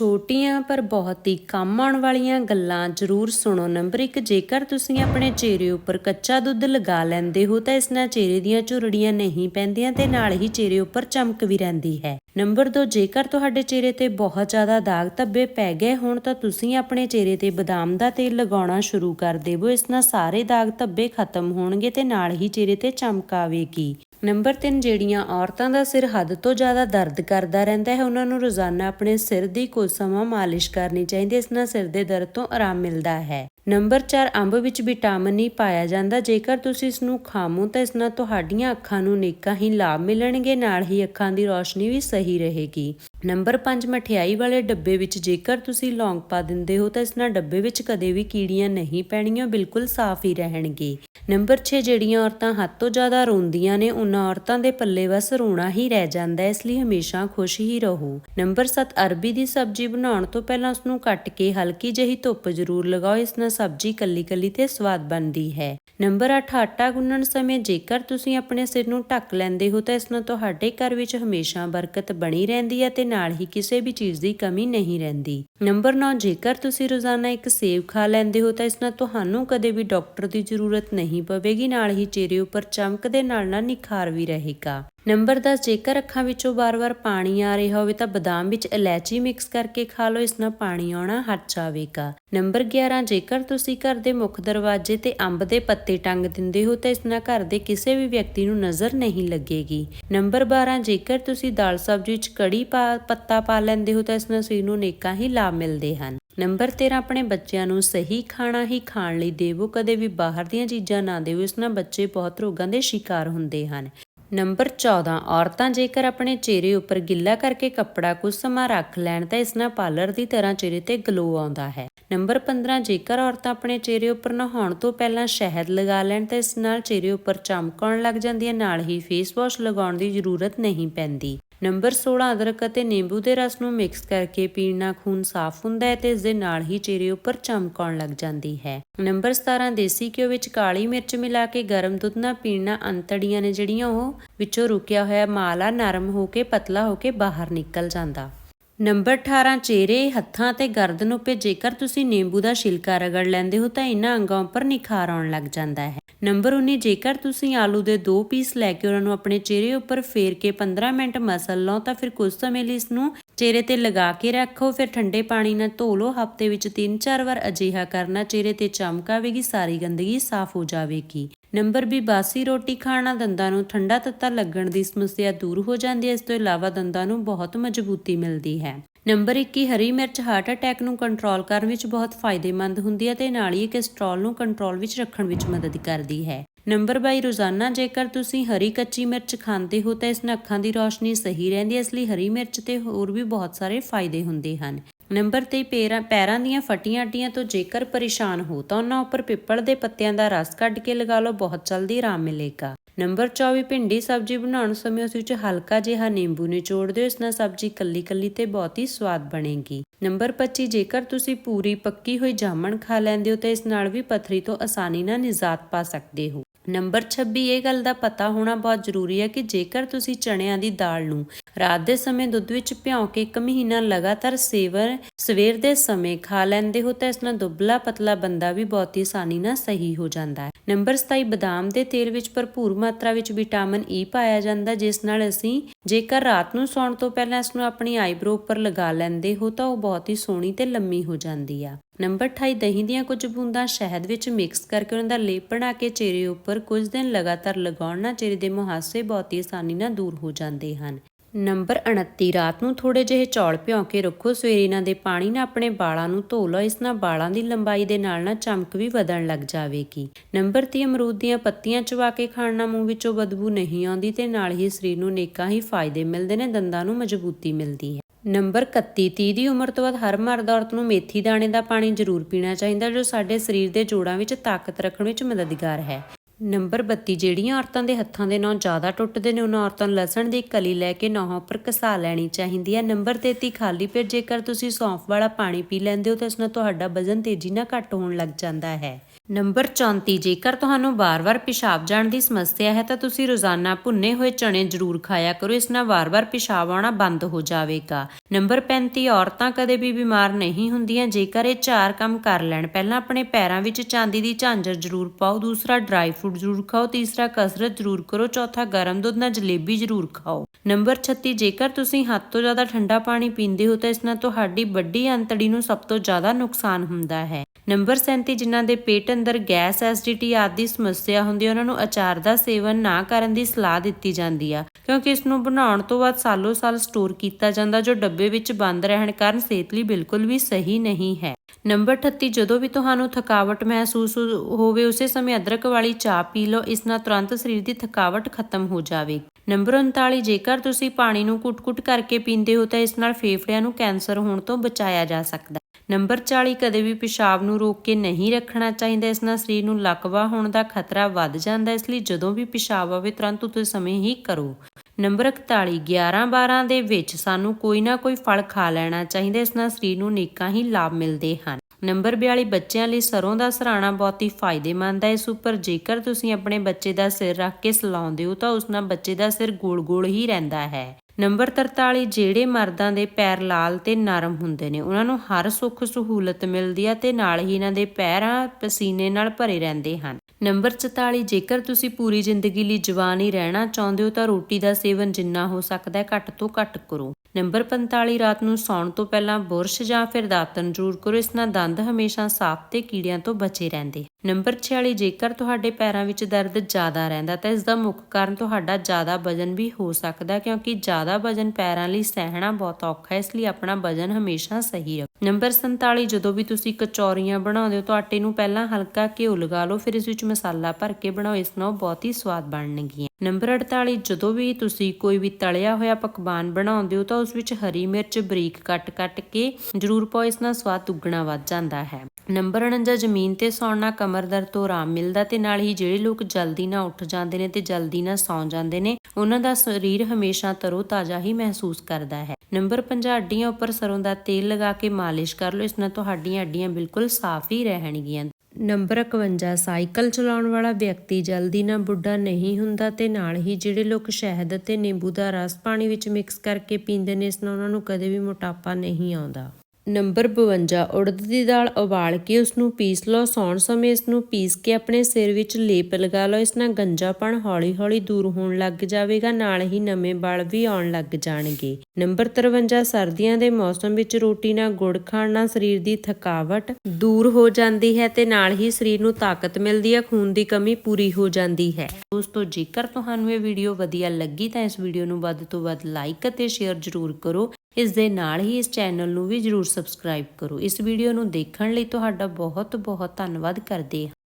ਛੋਟੀਆਂ ਪਰ ਬਹੁਤ ਹੀ ਕੰਮ ਆਉਣ ਵਾਲੀਆਂ ਗੱਲਾਂ ਜ਼ਰੂਰ ਸੁਣੋ। ਨੰਬਰ 1 ਜੇਕਰ ਤੁਸੀਂ ਆਪਣੇ ਚਿਹਰੇ ਉੱਪਰ ਕੱਚਾ ਦੁੱਧ ਲਗਾ ਲੈਂਦੇ ਹੋ ਤਾਂ ਇਸ ਨਾਲ ਚਿਹਰੇ ਦੀਆਂ ਝੁਰੜੀਆਂ ਨਹੀਂ ਪੈਂਦੀਆਂ ਤੇ ਨਾਲ ਹੀ ਚਿਹਰੇ ਉੱਪਰ ਚਮਕ ਵੀ ਰਹਿੰਦੀ ਹੈ। ਨੰਬਰ 2 ਜੇਕਰ ਤੁਹਾਡੇ ਚਿਹਰੇ ਤੇ ਬਹੁਤ ਜ਼ਿਆਦਾ ਦਾਗ ਧੱਬੇ ਪੈ ਗਏ ਹੋਣ ਤਾਂ ਤੁਸੀਂ ਆਪਣੇ ਚਿਹਰੇ ਤੇ ਬਦਾਮ ਦਾ ਤੇਲ ਲਗਾਉਣਾ ਸ਼ੁਰੂ ਕਰ ਦੇਵੋ। ਇਸ ਨਾਲ ਸਾਰੇ ਦਾਗ ਧੱਬੇ ਖਤਮ ਹੋਣਗੇ ਤੇ ਨਾਲ ਹੀ ਚਿਹਰੇ ਤੇ ਚਮਕ ਆਵੇਗੀ। ਨੰਬਰ 3 ਜਿਹੜੀਆਂ ਔਰਤਾਂ ਦਾ ਸਿਰ ਹੱਦ ਤੋਂ ਜ਼ਿਆਦਾ ਦਰਦ ਕਰਦਾ ਰਹਿੰਦਾ ਹੈ, ਉਹਨਾਂ ਨੂੰ ਰੋਜ਼ਾਨਾ ਆਪਣੇ ਸਿਰ ਦੀ ਕੁਝ ਸਮਾਂ ਮਾਲਿਸ਼ ਕਰਨੀ ਚਾਹੀਦੀ ਹੈ ਇਸ ਨਾਲ ਸਿਰ ਦੇ ਦਰਦ ਤੋਂ ਆਰਾਮ ਮਿਲਦਾ ਹੈ। ਨੰਬਰ 4 ਅੰਬ ਵਿੱਚ ਵਿਟਾਮਿਨ ਈ ਪਾਇਆ ਜਾਂਦਾ ਜੇਕਰ ਤੁਸੀਂ ਇਸ ਨੂੰ ਖਾਵੋ, ਤਾਂ ਇਸ ਨਾਲ ਤੁਹਾਡੀਆਂ ਅੱਖਾਂ ਨੂੰ ਨੇਕਾਂ ਹੀ ਲਾਭ ਮਿਲਣਗੇ, ਨਾਲ ਹੀ ਅੱਖਾਂ ਦੀ ਰੌਸ਼ਨੀ ਵੀ ਸਹੀ ਰਹੇਗੀ। ਨੰਬਰ 5 ਮਠਿਆਈ ਵਾਲੇ ਡੱਬੇ ਵਿੱਚ ਜੇਕਰ ਤੁਸੀਂ ਲੌਂਗ ਪਾ ਦਿੰਦੇ ਹੋ, ਤਾਂ ਇਸ ਨਾਲ ਡੱਬੇ ਵਿੱਚ ਕਦੇ ਵੀ ਕੀੜੀਆਂ ਨਹੀਂ ਪੈਣਗੀਆਂ ਬਿਲਕੁਲ ਸਾਫ਼ ਹੀ ਰਹਿਣਗੇ। ਨੰਬਰ 6 ਜਿਹੜੀਆਂ ਔਰਤਾਂ ਹੱਦ ਤੋਂ ਜ਼ਿਆਦਾ ਰੋਂਦੀਆਂ ਨੇ, ਉਹਨਾਂ ਔਰਤਾਂ ਦੇ ਪੱਲੇ ਬਸ ਰੋਣਾ ਹੀ ਰਹਿ ਜਾਂਦਾ ਹੈ, ਇਸ ਲਈ ਹਮੇਸ਼ਾ ਖੁਸ਼ ਹੀ ਰਹੋ। ਨੰਬਰ 7 ਅਰਬੀ ਦੀ ਸਬਜ਼ੀ ਬਣਾਉਣ ਤੋਂ ਪਹਿਲਾਂ ਉਸ ਨੂੰ ਕੱਟ ਕੇ ਹਲਕੀ ਜਿਹੀ ਧੁੱਪ ਜ਼ਰੂਰ ਲਗਾਓ, ਇਸ ਨਾਲ ਸਬਜ਼ੀ ਕੱਲੀ ਕੱਲੀ ਤੇ ਸਵਾਦ ਬਣਦੀ ਹੈ। ਨੰਬਰ 8 ਆਟਾ ਗੁੰਨਣ ਸਮੇਂ ਜੇਕਰ ਤੁਸੀਂ ਆਪਣੇ ਸਿਰ ਨੂੰ ਢੱਕ ਲੈਂਦੇ ਹੋ, ਤਾਂ ਇਸ ਨਾਲ ਤੁਹਾਡੇ ਘਰ ਵਿੱਚ ਹਮੇਸ਼ਾ ਬਰਕਤ ਬਣੀ ਰਹਿੰਦੀ ਹੈ ਤੇ ਨਾਲ ਹੀ ਕਿਸੇ ਵੀ ਚੀਜ਼ ਦੀ ਕਮੀ ਨਹੀਂ ਰਹਿੰਦੀ। ਨੰਬਰ 9 ਜੇਕਰ ਤੁਸੀਂ ਰੋਜ਼ਾਨਾ ਇੱਕ ਸੇਬ ਖਾ ਲੈਂਦੇ ਹੋ, ਤਾਂ ਇਸ ਨਾਲ ਤੁਹਾਨੂੰ ਕਦੇ ਵੀ ਡਾਕਟਰ ਦੀ ਜ਼ਰੂਰਤ ਨਹੀਂ ਪਵੇਗੀ, ਨਾਲ ਹੀ ਚਿਹਰੇ ਉੱਪਰ ਚਮਕ ਦੇ ਨਾਲ ਨਾਲ ਨਿਖਾਰ ਵੀ ਰਹੇਗਾ। ਨੰਬਰ 10 ਜੇਕਰ ਅੱਖਾਂ ਵਿੱਚੋਂ ਵਾਰ-ਵਾਰ ਪਾਣੀ ਆ ਰਿਹਾ ਹੋਵੇ ਤਾਂ ਬਦਾਮ ਵਿੱਚ ਇਲਾਇਚੀ ਮਿਕਸ ਕਰਕੇ ਖਾ ਲਓ, ਇਸ ਨਾਲ ਪਾਣੀ ਆਉਣਾ ਹਟ ਜਾਵੇਗਾ। ਨੰਬਰ 11 ਜੇਕਰ ਤੁਸੀਂ ਘਰ ਦੇ ਮੁੱਖ ਦਰਵਾਜ਼ੇ ਤੇ ਅੰਬ ਦੇ ਪੱਤੇ ਟੰਗ ਦਿੰਦੇ ਹੋ ਤਾਂ ਇਸ ਨਾਲ ਘਰ ਦੇ ਕਿਸੇ ਵੀ ਵਿਅਕਤੀ ਨੂੰ ਨਜ਼ਰ ਨਹੀਂ ਲੱਗੇਗੀ। ਨੰਬਰ 12 ਜੇਕਰ ਤੁਸੀਂ ਦਾਲ ਸਬਜ਼ੀ ਵਿੱਚ ਕੜੀ ਪਾ, ਪੱਤਾ ਪਾ ਲੈਂਦੇ ਹੋ ਤਾਂ ਇਸ ਨਾਲ ਸਰੀਰ ਨੂੰ ਨੇਕਾਂ ਹੀ ਲਾਭ ਮਿਲਦੇ ਹਨ। ਨੰਬਰ 13 ਆਪਣੇ ਬੱਚਿਆਂ ਨੂੰ ਸਹੀ ਖਾਣਾ ਹੀ ਖਾਣ ਲਈ ਦੇਵੋ। ਕਦੇ ਵੀ ਬਾਹਰ ਦੀਆਂ ਚੀਜ਼ਾਂ ਨਾ ਦਿਓ ਇਸ ਨਾਲ ਬੱਚੇ ਬਹੁਤ ਰੋਗਾਂ ਦੇ ਸ਼ਿਕਾਰ ਹੁੰਦੇ ਹਨ। ਨੰਬਰ 14 ਔਰਤਾਂ ਜੇਕਰ ਆਪਣੇ ਚਿਹਰੇ ਉੱਪਰ ਗਿੱਲਾ ਕਰਕੇ ਕੱਪੜਾ ਕੁਝ ਸਮਾਂ ਰੱਖ ਲੈਣ, ਤਾਂ ਇਸ ਨਾਲ ਪਾਰਲਰ ਦੀ ਤਰ੍ਹਾਂ ਚਿਹਰੇ ਤੇ ਗਲੋ ਆਉਂਦਾ ਹੈ। ਨੰਬਰ 15 ਜੇਕਰ ਔਰਤਾਂ ਆਪਣੇ ਚਿਹਰੇ ਉੱਪਰ ਨਹਾਉਣ ਤੋਂ ਪਹਿਲਾਂ ਸ਼ਹਿਦ ਲਗਾ ਲੈਣ, ਤਾਂ ਇਸ ਨਾਲ ਚਿਹਰੇ ਉੱਪਰ ਚਮਕ ਆਉਣ ਲੱਗ ਜਾਂਦੀ ਹੈ, ਨਾਲ ਹੀ ਫੇਸ ਵਾਸ਼ ਲਗਾਉਣ ਦੀ ਜ਼ਰੂਰਤ ਨਹੀਂ ਪੈਂਦੀ। ਨੰਬਰ 16 ਅਦਰਕ ਅਤੇ ਨਿੰਬੂ ਦੇ ਰਸ ਨੂੰ ਮਿਕਸ ਕਰਕੇ ਪੀਣ ਨਾਲ ਖੂਨ ਸਾਫ਼ ਹੁੰਦਾ ਹੈ ਤੇ ਇਸ ਦੇ ਨਾਲ ਹੀ ਚਿਹਰੇ ਉੱਪਰ ਚਮਕ ਆਉਣ ਲੱਗ ਜਾਂਦੀ ਹੈ। ਨੰਬਰ 17 ਦੇਸੀ ਘਿਓ ਵਿੱਚ ਕਾਲੀ ਮਿਰਚ ਮਿਲਾ ਕੇ ਗਰਮ ਦੁੱਧ ਨਾਲ ਪੀਣ ਨਾਲ ਅੰਤੜੀਆਂ ਨੇ ਜਿਹੜੀਆਂ ਉਹ ਵਿੱਚੋਂ ਰੁਕਿਆ ਹੋਇਆ ਮਾਲਾ ਨਰਮ ਹੋ ਕੇ ਪਤਲਾ ਹੋ ਕੇ ਬਾਹਰ ਨਿਕਲ ਜਾਂਦਾ। ਨੰਬਰ 18 ਚਿਹਰੇ ਹੱਥਾਂ ਤੇ ਗਰਦਨ ਉੱਤੇ ਜੇਕਰ ਤੁਸੀਂ ਨਿੰਬੂ ਦਾ ਛਿਲਕਾ ਰਗੜ ਲੈਂਦੇ ਹੋ ਤਾਂ ਇਹਨਾਂ ਅੰਗਾਂ ਉੱਪਰ ਨਿਖਾਰ ਆਉਣ ਲੱਗ ਜਾਂਦਾ ਹੈ। ਨੰਬਰ 19 ਜੇਕਰ ਤੁਸੀਂ ਆਲੂ ਦੇ ਦੋ ਪੀਸ ਲੈ ਕੇ ਉਹਨਾਂ ਨੂੰ ਆਪਣੇ ਚਿਹਰੇ ਉੱਪਰ ਫੇਰ ਕੇ 15 ਮਿੰਟ ਮਸਲ ਲਓ ਤਾਂ ਫਿਰ ਕੁਝ ਸਮੇਂ ਲਈ ਇਸ ਨੂੰ ਚਿਹਰੇ ਤੇ ਲਗਾ ਕੇ ਰੱਖੋ। ਫਿਰ ਠੰਡੇ ਪਾਣੀ ਨਾਲ ਧੋ ਲਓ। ਹਫ਼ਤੇ ਵਿੱਚ 3-4 ਵਾਰ ਅਜਿਹਾ ਕਰਨਾ ਚਿਹਰੇ ਤੇ ਚਮਕ ਆਵੇਗੀ, ਸਾਰੀ ਗੰਦਗੀ ਸਾਫ਼ ਹੋ ਜਾਵੇਗੀ। ਨੰਬਰ 20 ਬਾਸੀ ਰੋਟੀ ਖਾਣਾ ਦੰਦਾਂ ਨੂੰ ਠੰਡਾ ਤੱਤਾ ਲੱਗਣ ਦੀ ਸਮੱਸਿਆ ਦੂਰ ਹੋ ਜਾਂਦੀ ਹੈ, ਇਸ ਤੋਂ ਇਲਾਵਾ ਦੰਦਾਂ ਨੂੰ ਬਹੁਤ ਮਜ਼ਬੂਤੀ ਮਿਲਦੀ ਹੈ। ਨੰਬਰ 21 ਹਰੀ ਮਿਰਚ ਹਾਰਟ ਅਟੈਕ ਨੂੰ ਕੰਟਰੋਲ ਕਰਨ ਵਿੱਚ ਬਹੁਤ ਫਾਇਦੇਮੰਦ ਹੁੰਦੀ ਹੈ ਤੇ ਨਾਲ ਹੀ ਕੋਲੇਸਟ੍ਰੋਲ ਨੂੰ ਕੰਟਰੋਲ ਵਿੱਚ ਰੱਖਣ ਵਿੱਚ ਮਦਦ ਕਰਦੀ ਹੈ। ਨੰਬਰ 22 ਰੋਜ਼ਾਨਾ ਜੇਕਰ ਤੁਸੀਂ ਹਰੀ ਕੱਚੀ ਮਿਰਚ ਖਾਂਦੇ ਹੋ ਤਾਂ ਇਸ ਨਾਲ ਅੱਖਾਂ ਦੀ ਰੋਸ਼ਨੀ ਸਹੀ ਰਹਿੰਦੀ ਹੈ, ਇਸ ਲਈ ਹਰੀ ਮਿਰਚ ਤੇ ਹੋਰ ਵੀ ਬਹੁਤ ਸਾਰੇ ਫਾਇਦੇ ਹੁੰਦੇ ਹਨ। ਨੰਬਰ 23 ਪੈਰਾਂ ਪੈਰਾਂ ਦੀਆਂ ਫਟੀਆਂ ਅੱਡੀਆਂ ਤੋਂ ਜੇਕਰ ਪਰੇਸ਼ਾਨ ਹੋ ਤਾਂ ਉਹਨਾਂ ਉੱਪਰ ਪਿੱਪਲ ਦੇ ਪੱਤਿਆਂ ਦਾ ਰਸ ਕੱਢ ਕੇ ਲਗਾ ਲਓ, ਬਹੁਤ ਜਲਦੀ ਆਰਾਮ ਮਿਲੇਗਾ। ਨੰਬਰ 24 ਭਿੰਡੀ ਸਬਜ਼ੀ ਬਣਾਉਣ ਸਮੇਂ ਉਸ ਵਿੱਚ ਹਲਕਾ ਜਿਹਾ ਨਿੰਬੂ ਨਿਚੋੜ ਦਿਓ, ਇਸ ਨਾਲ ਸਬਜ਼ੀ ਕੱਲੀ ਕੱਲੀ ਤੇ ਬਹੁਤ ਹੀ ਸਵਾਦ ਬਣੇਗੀ। ਨੰਬਰ 25 ਜੇਕਰ ਤੁਸੀਂ ਪੂਰੀ ਪੱਕੀ ਹੋਈ ਜਾਮਣ ਖਾ ਲੈਂਦੇ ਹੋ ਤਾਂ ਇਸ ਨਾਲ ਵੀ ਪਥਰੀ ਤੋਂ ਆਸਾਨੀ ਨਾਲ ਨਿਜਾਤ ਪਾ ਸਕਦੇ ਹੋ। ਨੰਬਰ 26 ਇਹ ਗੱਲ ਦਾ ਪਤਾ ਹੋਣਾ ਬਹੁਤ ਜ਼ਰੂਰੀ ਹੈ ਕਿ ਜੇਕਰ ਤੁਸੀਂ ਚਣਿਆਂ ਦੀ ਦਾਲ ਨੂੰ ਰਾਤ ਦੇ ਸਮੇਂ ਦੁੱਧ ਵਿੱਚ ਭਿਓ ਕੇ ਇੱਕ ਮਹੀਨਾ ਲਗਾਤਾਰ ਸੇਵਨ ਸਵੇਰ ਦੇ ਸਮੇਂ ਖਾ ਲੈਂਦੇ ਹੋ ਤਾਂ ਇਸ ਨਾਲ ਦੁਬਲਾ ਪਤਲਾ ਬੰਦਾ ਵੀ ਬਹੁਤ ਹੀ ਆਸਾਨੀ ਨਾਲ ਸਹੀ ਹੋ ਜਾਂਦਾ ਹੈ। ਨੰਬਰ 27 ਬਦਾਮ ਦੇ ਤੇਲ ਵਿੱਚ ਭਰਪੂਰ ਮਾਤਰਾ ਵਿੱਚ ਵਿਟਾਮਿਨ ਈ ਪਾਇਆ ਜਾਂਦਾ, ਜਿਸ ਨਾਲ ਅਸੀਂ ਜੇਕਰ ਰਾਤ ਨੂੰ ਸੌਣ ਤੋਂ ਪਹਿਲਾਂ ਇਸ ਨੂੰ ਆਪਣੀ ਆਈਬ੍ਰੋ ਉੱਪਰ ਲਗਾ ਲੈਂਦੇ ਹੋ ਤਾਂ ਉਹ ਬਹੁਤ ਹੀ ਸੋਹਣੀ ਤੇ ਲੰਮੀ ਹੋ ਜਾਂਦੀ ਆ। ਨੰਬਰ 28 ਦਹੀਂ ਦੀਆਂ ਕੁਝ ਬੂੰਦਾਂ ਸ਼ਹਿਦ ਵਿੱਚ ਮਿਕਸ ਕਰਕੇ ਉਹਨਾਂ ਦਾ ਲੇਪ ਬਣਾ ਕੇ ਚਿਹਰੇ ਉੱਪਰ ਕੁਝ ਦਿਨ ਲਗਾਤਾਰ ਲਗਾਉਣ ਨਾਲ ਚਿਹਰੇ ਦੇ ਮੁਹਾਸੇ ਬਹੁਤ ਹੀ ਆਸਾਨੀ ਨਾਲ ਦੂਰ ਹੋ ਜਾਂਦੇ ਹਨ। ਨੰਬਰ 29 ਰਾਤ ਨੂੰ ਥੋੜੇ ਜਿਹੇ ਚੌਲ ਭਿਉਂ ਕੇ ਰੱਖੋ। ਸਵੇਰੇ ਇਹਨਾਂ ਦੇ ਪਾਣੀ ਨਾਲ ਆਪਣੇ ਵਾਲਾਂ ਨੂੰ ਧੋ ਲਓ। ਇਸ ਨਾਲ ਵਾਲਾਂ ਦੀ ਲੰਬਾਈ ਦੇ ਨਾਲ ਨਾਲ ਚਮਕ ਵੀ ਵਧਣ ਲੱਗ ਜਾਵੇਗੀ। ਨੰਬਰ 30 ਅਮਰੂਦ ਦੀਆਂ ਪੱਤੀਆਂ ਚਵਾ ਕੇ ਖਾਣ ਨਾਲ ਮੂੰਹ ਵਿੱਚੋਂ ਬਦਬੂ ਨਹੀਂ ਆਉਂਦੀ ਤੇ ਨਾਲ ਹੀ ਸਰੀਰ ਨੂੰ ਨੇਕਾਂ ਹੀ ਫਾਇਦੇ ਮਿਲਦੇ ਨੇ, ਦੰਦਾਂ ਨੂੰ ਮਜ਼ਬੂਤੀ ਮਿਲਦੀ ਹੈ। ਨੰਬਰ 31 30 ਦੀ ਉਮਰ ਤੋਂ ਬਾਅਦ ਹਰ ਮਰਦ ਔਰਤ ਨੂੰ ਮੇਥੀ ਦਾਣੇ ਦਾ ਪਾਣੀ ਜ਼ਰੂਰ ਪੀਣਾ ਚਾਹੀਦਾ, ਜੋ ਸਾਡੇ ਸਰੀਰ ਦੇ ਜੋੜਾਂ ਵਿੱਚ ਤਾਕਤ ਰੱਖਣ ਵਿੱਚ ਮਦਦਗਾਰ ਹੈ। ਨੰਬਰ 32 ਜਿਹੜੀਆਂ ਔਰਤਾਂ ਦੇ ਹੱਥਾਂ ਦੇ ਨੌਂ ਜ਼ਿਆਦਾ ਟੁੱਟਦੇ ਨੇ, ਉਹਨਾਂ ਔਰਤਾਂ ਨੂੰ ਲਸਣ ਦੀ ਕਲੀ ਲੈ ਕੇ ਨੌਹਾਂ ਉੱਪਰ ਘਸਾ ਲੈਣੀ ਚਾਹੀਦੀ ਹੈ। ਨੰਬਰ 33 ਖਾਲੀ ਪੇਟ ਜੇਕਰ ਤੁਸੀਂ ਸੌਂਫ ਵਾਲਾ ਪਾਣੀ ਪੀ ਲੈਂਦੇ ਹੋ ਤਾਂ ਇਸ ਨਾਲ ਤੁਹਾਡਾ ਵਜ਼ਨ ਤੇਜ਼ੀ ਨਾਲ ਘਟ ਹੋਣ ਲੱਗ ਜਾਂਦਾ ਹੈ। ਨੰਬਰ 34 ਜੇਕਰ ਤੁਹਾਨੂੰ ਵਾਰ-ਵਾਰ ਪਿਸ਼ਾਬ ਜਾਣ ਦੀ ਸਮੱਸਿਆ ਹੈ ਤਾਂ ਤੁਸੀਂ ਰੋਜ਼ਾਨਾ ਭੁੰਨੇ ਹੋਏ ਚਣੇ ਜ਼ਰੂਰ ਖਾਇਆ ਕਰੋ, ਇਸ ਨਾਲ ਵਾਰ-ਵਾਰ ਪਿਸ਼ਾਬ ਆਉਣਾ ਬੰਦ ਹੋ ਜਾਵੇਗਾ। ਨੰਬਰ 35 ਔਰਤਾਂ ਕਦੇ ਵੀ ਬਿਮਾਰ ਨਹੀਂ ਹੁੰਦੀਆਂ, ਜੇਕਰ ਇਹ ਚਾਰ ਕੰਮ ਕਰ ਲੈਣ, ਪਹਿਲਾਂ ਆਪਣੇ ਪੈਰਾਂ ਵਿੱਚ ਚਾਂਦੀ ਦੀ ਝਾਂਜਰ ਜ਼ਰੂਰ ਪਾਓ, ਦੂਸਰਾ ਡਰਾਈ ਫਰੂਟ ਜ਼ਰੂਰ ਖਾਓ, ਤੀਸਰਾ ਕਸਰਤ ਜ਼ਰੂਰ ਕਰੋ, ਚੌਥਾ ਗਰਮ ਦੁੱਧ ਨਾਲ ਜਲੇਬੀ ਜ਼ਰੂਰ ਖਾਓ। ਨੰਬਰ 36 ਜੇਕਰ ਤੁਸੀਂ ਹੱਦ ਤੋਂ ਜ਼ਿਆਦਾ ਠੰਡਾ ਪਾਣੀ ਪੀਂਦੇ ਹੋ, ਤਾਂ ਇਸ ਨਾਲ ਤੁਹਾਡੀ ਵੱਡੀ ਅੰਤੜੀ ਨੂੰ ਸਭ ਤੋਂ ਜ਼ਿਆਦਾ ਨੁਕਸਾਨ ਹੁੰਦਾ ਹੈ। ਨੰਬਰ 37 ਜਿਨ੍ਹਾਂ ਦੇ ਪੇਟ ਅੰਦਰ ਗੈਸ ਐਸਿਡਿਟੀ ਆਦਿ ਸਮੱਸਿਆ ਹੁੰਦੀ ਹੈ, ਉਹਨਾਂ ਨੂੰ ਅਚਾਰ ਦਾ ਸੇਵਨ ਨਾ ਕਰਨ ਦੀ ਸਲਾਹ ਦਿੱਤੀ ਜਾਂਦੀ ਆ, ਕਿਉਂਕਿ ਇਸ ਨੂੰ ਬਣਾਉਣ ਤੋਂ ਬਾਅਦ ਸਾਲੋ ਸਾਲ ਸਟੋਰ ਕੀਤਾ ਜਾਂਦਾ, ਜੋ ਡੱਬੇ ਵਿੱਚ ਬੰਦ ਰਹਿਣ ਕਾਰਨ ਸਿਹਤ ਲਈ ਬਿਲਕੁਲ ਵੀ ਸਹੀ ਨਹੀਂ ਹੈ। ਨੰਬਰ 38 ਜਦੋਂ ਵੀ ਤੁਹਾਨੂੰ ਥਕਾਵਟ ਮਹਿਸੂਸ ਹੋ- ਹੋਵੇ, ਉਸੇ ਸਮੇਂ ਅਦਰਕ ਵਾਲੀ ਚਾਹ ਪੀ ਲਓ। ਇਸ ਨਾਲ ਤੁਰੰਤ ਸਰੀਰ ਦੀ ਥਕਾਵਟ ਖਤਮ ਹੋ ਜਾਵੇਗੀ ਨੰਬਰ 39 ਜੇਕਰ ਤੁਸੀਂ ਪਾਣੀ ਨੂੰ ਕੁੱਟ-ਕੁੱਟ ਕਰਕੇ ਪੀਂਦੇ ਹੋ, ਤਾਂ ਇਸ ਨਾਲ ਫੇਫੜਿਆਂ ਨੂੰ ਕੈਂਸਰ ਹੋਣ ਤੋਂ ਬਚਾਇਆ ਜਾ ਸਕਦਾ ਨੰਬਰ 40 ਕਦੇ ਵੀ ਪਿਸ਼ਾਬ ਨੂੰ ਰੋਕ ਕੇ ਨਹੀਂ ਰੱਖਣਾ ਚਾਹੀਦਾ। ਇਸ ਨਾਲ ਸਰੀਰ ਨੂੰ ਲਕਵਾ ਹੋਣ ਦਾ ਖਤਰਾ ਵੱਧ ਜਾਂਦਾ ਇਸ ਲਈ ਜਦੋਂ ਵੀ ਪਿਸ਼ਾਬ ਆਵੇ, ਤੁਰੰਤ ਉਸੇ ਸਮੇਂ ਹੀ ਕਰੋ। ਨੰਬਰ 41 11 12 ਦੇ ਵਿੱਚ ਸਾਨੂੰ ਕੋਈ ਨਾ ਕੋਈ ਫਲ ਖਾ ਲੈਣਾ ਚਾਹੀਦਾ ਇਸ ਨਾਲ ਸਰੀਰ ਨੂੰ ਨੇਕਾਂ ਹੀ ਲਾਭ ਮਿਲਦੇ ਹਨ। ਨੰਬਰ 42 ਬੱਚਿਆਂ ਲਈ ਸਰੋਂ ਦਾ ਸਰਾਣਾ ਬਹੁਤ ਹੀ ਫਾਇਦੇਮੰਦ ਹੈ, ਇਸ ਉੱਪਰ ਜੇਕਰ ਤੁਸੀਂ ਆਪਣੇ ਬੱਚੇ ਦਾ ਸਿਰ ਰੱਖ ਕੇ ਸਲਾਉਂਦੇ ਹੋ, ਤਾਂ ਉਸ ਨਾਲ ਬੱਚੇ ਦਾ ਸਿਰ ਗੋਲ-ਗੋਲ ਹੀ ਰਹਿੰਦਾ ਹੈ। ਨੰਬਰ 43 ਜਿਹੜੇ ਮਰਦਾਂ ਦੇ ਪੈਰ ਲਾਲ ਤੇ ਨਰਮ ਹੁੰਦੇ ਨੇ, ਉਹਨਾਂ ਨੂੰ ਹਰ ਸੁੱਖ ਸਹੂਲਤ ਮਿਲਦੀ ਹੈ ਤੇ ਨਾਲ ਹੀ ਇਹਨਾਂ ਦੇ ਪੈਰਾਂ ਪਸੀਨੇ ਨਾਲ ਭਰੇ ਰਹਿੰਦੇ ਹਨ। ਨੰਬਰ 44 ਜੇਕਰ ਤੁਸੀਂ ਪੂਰੀ ਜ਼ਿੰਦਗੀ ਲਈ ਜਵਾਨ ਹੀ ਰਹਿਣਾ ਚਾਹੁੰਦੇ ਹੋ, ਤਾਂ ਰੋਟੀ ਦਾ ਸੇਵਨ ਜਿੰਨਾ ਹੋ ਸਕਦਾ ਹੈ, ਘੱਟ ਤੋਂ ਘੱਟ ਕਰੋ। ਨੰਬਰ 45 ਰਾਤ ਨੂੰ ਸੌਣ ਤੋਂ ਪਹਿਲਾਂ ਬੁਰਸ਼ ਜਾਂ ਫਿਰ ਦਾਤਨ ਜ਼ਰੂਰ ਕਰੋ, ਇਸ ਨਾਲ ਦੰਦ ਹਮੇਸ਼ਾ ਸਾਫ਼ ਤੇ ਕੀੜਿਆਂ ਤੋਂ ਬਚੇ ਰਹਿੰਦੇ। ਨੰਬਰ 46 ਜੇਕਰ ਤੁਹਾਡੇ ਪੈਰਾਂ ਵਿੱਚ ਦਰਦ ਜ਼ਿਆਦਾ ਰਹਿੰਦਾ, ਤਾਂ ਇਸ ਦਾ ਮੁੱਖ ਕਾਰਨ ਤੁਹਾਡਾ ਜ਼ਿਆਦਾ ਵਜਨ ਵੀ ਹੋ ਸਕਦਾ ਕਿਉਂਕਿ ਜ਼ਿਆਦਾ ਵਜਨ ਪੈਰਾਂ ਲਈ ਸਹਿਣਾ ਬਹੁਤ ਔਖਾ ਹੈ, ਇਸ ਲਈ ਆਪਣਾ ਵਜਨ ਹਮੇਸ਼ਾ ਸਹੀ ਰੱਖੋ। ਨੰਬਰ 47 ਜਦੋਂ ਵੀ ਤੁਸੀਂ ਕਚੌਰੀਆਂ ਬਣਾਉਂਦੇ ਹੋ, ਤਾਂ ਆਟੇ ਨੂੰ ਪਹਿਲਾਂ ਹਲਕਾ ਘਿਓ ਲਗਾ ਲਓ, ਫਿਰ ਇਸ ਵਿੱਚ ਮਸਾਲਾ ਭਰ ਕੇ ਬਣਾਓ, ਇਸ ਨਾਲ ਬਹੁਤ ਹੀ ਸਵਾਦ ਬਣਨਗੀਆਂ। ਨੰਬਰ 48 ਜਦੋਂ ਵੀ ਤੁਸੀਂ ਕੋਈ ਵੀ ਤਲਿਆ ਹੋਇਆ ਪਕਵਾਨ ਬਣਾਉਂਦੇ ਹੋ ਤਾਂ ਉਸ ਵਿੱਚ ਹਰੀ ਮਿਰਚ ਬਰੀਕ ਕੱਟ-ਕੱਟ ਕੇ ਜ਼ਰੂਰ ਪਾਓ, ਇਸ ਨਾਲ ਸਵਾਦ ਦੁੱਗਣਾ ਵੱਧ ਜਾਂਦਾ ਹੈ। ਨੰਬਰ 49 ਜ਼ਮੀਨ ਤੇ ਸੌਣ, ਕਮਰ ਦਰਦ ਤੋਂ ਆਰਾਮ ਮਿਲਦਾ ਤੇ ਨਾਲ ਹੀ ਜਿਹੜੇ ਲੋਕ ਜਲਦੀ ਨਾ ਉੱਠ ਜਾਂਦੇ ਨੇ ਤੇ ਜਲਦੀ ਨਾ ਸੌਂ ਜਾਂਦੇ ਨੇ, ਉਹਨਾਂ ਦਾ ਸਰੀਰ ਹਮੇਸ਼ਾ ਤਰੋ ਤਾਜ਼ਾ ਹੀ ਮਹਿਸੂਸ ਕਰਦਾ ਹੈ। ਨੰਬਰ 50 ਅੱਡੀਆਂ ਉੱਪਰ ਸਰੋਂ ਦਾ ਤੇਲ ਲਗਾ ਕੇ ਮਾਲਿਸ਼ ਕਰ ਲਓ, ਇਸ ਨਾਲ ਤੁਹਾਡੀਆਂ ਅੱਡੀਆਂ ਬਿਲਕੁਲ ਸਾਫ਼ ਹੀ ਰਹਿਣਗੀਆਂ। ਨੰਬਰ 51 ਸਾਈਕਲ ਚਲਾਉਣ ਵਾਲਾ ਵਿਅਕਤੀ ਜਲਦੀ ਨਾਲ ਬੁੱਢਾ ਨਹੀਂ ਹੁੰਦਾ ਤੇ ਨਾਲ ਹੀ ਜਿਹੜੇ ਲੋਕ ਸ਼ਹਿਦ ਅਤੇ ਨਿੰਬੂ ਦਾ ਰਸ ਪਾਣੀ ਵਿੱਚ ਮਿਕਸ ਕਰਕੇ ਪੀਂਦੇ ਨੇ, ਇਸ ਨਾਲ ਉਹਨਾਂ ਨੂੰ ਕਦੇ ਵੀ ਮੋਟਾਪਾ ਨਹੀਂ ਆਉਂਦਾ। ਨੰਬਰ 52 ਉੜਦ ਦੀ ਦਾਲ ਉਬਾਲ ਕੇ ਉਸ ਨੂੰ ਪੀਸ ਲਓ, ਸੌਣ ਸਮੇਂ ਇਸ ਨੂੰ ਪੀਸ ਕੇ ਆਪਣੇ ਸਿਰ ਵਿੱਚ ਲੇਪ ਲਗਾ ਲਓ, ਇਸ ਨਾਲ ਗੰਜਾਪਣ ਹੌਲੀ-ਹੌਲੀ ਦੂਰ ਹੋਣ ਲੱਗ ਜਾਵੇਗਾ, ਨਾਲ ਹੀ ਨਵੇਂ ਵਾਲ ਵੀ ਆਉਣ ਲੱਗ ਜਾਣਗੇ। ਨੰਬਰ 53 ਸਰਦੀਆਂ ਦੇ ਮੌਸਮ ਵਿੱਚ ਰੋਟੀ ਨਾਲ ਗੁੜ ਖਾਣ ਨਾਲ ਸਰੀਰ ਦੀ ਥਕਾਵਟ ਦੂਰ ਹੋ ਜਾਂਦੀ ਹੈ ਤੇ ਨਾਲ ਹੀ ਸਰੀਰ ਨੂੰ ਤਾਕਤ ਮਿਲਦੀ ਹੈ, ਖੂਨ ਦੀ ਕਮੀ ਪੂਰੀ ਹੋ ਜਾਂਦੀ ਹੈ। ਦੋਸਤੋ, ਜੇਕਰ ਤੁਹਾਨੂੰ ਇਹ ਵੀਡੀਓ ਵਧੀਆ ਲੱਗੀ ਤਾਂ ਇਸ ਵੀਡੀਓ ਨੂੰ ਵੱਧ ਤੋਂ ਵੱਧ ਲਾਈਕ ਅਤੇ ਸ਼ੇਅਰ ਜ਼ਰੂਰ ਕਰੋ। ਇਸ ਦੇ ਨਾਲ ਹੀ ਇਸ ਚੈਨਲ ਨੂੰ ਵੀ ਜਰੂਰ ਸਬਸਕ੍ਰਾਈਬ ਕਰੋ। ਇਸ ਵੀਡੀਓ ਨੂੰ ਦੇਖਣ ਲਈ ਤੁਹਾਡਾ ਬਹੁਤ ਬਹੁਤ ਧੰਨਵਾਦ ਕਰਦੇ ਹਾਂ।